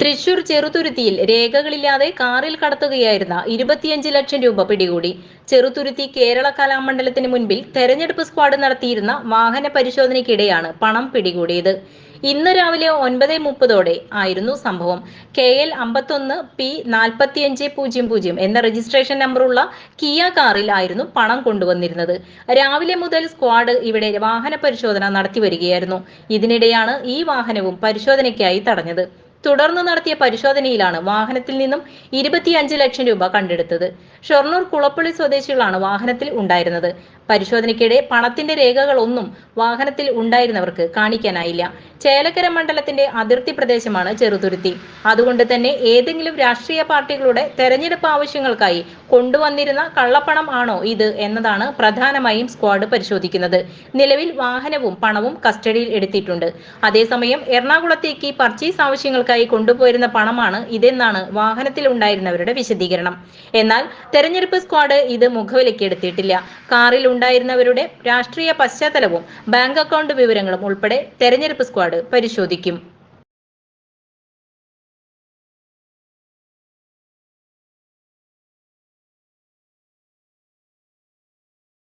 തൃശൂർ ചെറുതുരുത്തിയിൽ രേഖകളില്ലാതെ കാറിൽ കടത്തുകയായിരുന്ന ഇരുപത്തിയഞ്ച് ലക്ഷം രൂപ പിടികൂടി. ചെറുതുരുത്തി കേരള കലാമണ്ഡലത്തിന് മുൻപിൽ തെരഞ്ഞെടുപ്പ് സ്ക്വാഡ് നടത്തിയിരുന്ന വാഹന പരിശോധനയ്ക്കിടെയാണ് പണം പിടികൂടിയത്. ഇന്ന് രാവിലെ ഒൻപത് മുപ്പതോടെ ആയിരുന്നു സംഭവം. കെ എൽ അമ്പത്തൊന്ന് പി നാൽപ്പത്തിയഞ്ച് പൂജ്യം പൂജ്യം എന്ന രജിസ്ട്രേഷൻ നമ്പറുള്ള കിയ കാറിൽ ആയിരുന്നു പണം കൊണ്ടുവന്നിരുന്നത്. രാവിലെ മുതൽ സ്ക്വാഡ് ഇവിടെ വാഹന പരിശോധന നടത്തി വരികയായിരുന്നു. ഇതിനിടെയാണ് ഈ വാഹനവും പരിശോധനയ്ക്കായി തടഞ്ഞത്. തുടർന്ന് നടത്തിയ പരിശോധനയിലാണ് വാഹനത്തിൽ നിന്നും ഇരുപത്തിയഞ്ച് ലക്ഷം രൂപ കണ്ടെടുത്തത്. ഷൊർണൂർ കുളപ്പള്ളി സ്വദേശികളാണ് വാഹനത്തിൽ ഉണ്ടായിരുന്നത്. പരിശോധനയ്ക്കിടെ പണത്തിന്റെ രേഖകളൊന്നും വാഹനത്തിൽ ഉണ്ടായിരുന്നവർക്ക് കാണിക്കാനായില്ല. ചേലക്കര മണ്ഡലത്തിന്റെ അതിർത്തി പ്രദേശമാണ് ചെറുതുരുത്തി. അതുകൊണ്ട് തന്നെ ഏതെങ്കിലും രാഷ്ട്രീയ പാർട്ടികളുടെ തെരഞ്ഞെടുപ്പ് ആവശ്യങ്ങൾക്കായി കൊണ്ടുവന്നിരുന്ന കള്ളപ്പണം ആണോ ഇത് എന്നതാണ് പ്രധാനമായും സ്ക്വാഡ് പരിശോധിക്കുന്നത്. നിലവിൽ വാഹനവും പണവും കസ്റ്റഡിയിൽ എടുത്തിട്ടുണ്ട്. അതേസമയം എറണാകുളത്തേക്ക് പർച്ചേസ് ആവശ്യങ്ങൾക്കായി കൊണ്ടുപോയിരുന്ന പണമാണ് ഇതെന്നാണ് വാഹനത്തിൽ ഉണ്ടായിരുന്നവരുടെ വിശദീകരണം. എന്നാൽ തെരഞ്ഞെടുപ്പ് സ്ക്വാഡ് ഇത് മുഖവിലയ്ക്ക് എടുത്തിട്ടില്ല. കാറിൽ ഉണ്ടായിരുന്നവരുടെ രാഷ്ട്രീയ പശ്ചാത്തലവും ബാങ്ക് അക്കൗണ്ട് വിവരങ്ങളും ഉൾപ്പെടെ തെരഞ്ഞെടുപ്പ് സ്ക്വാഡ് പരിശോധിക്കും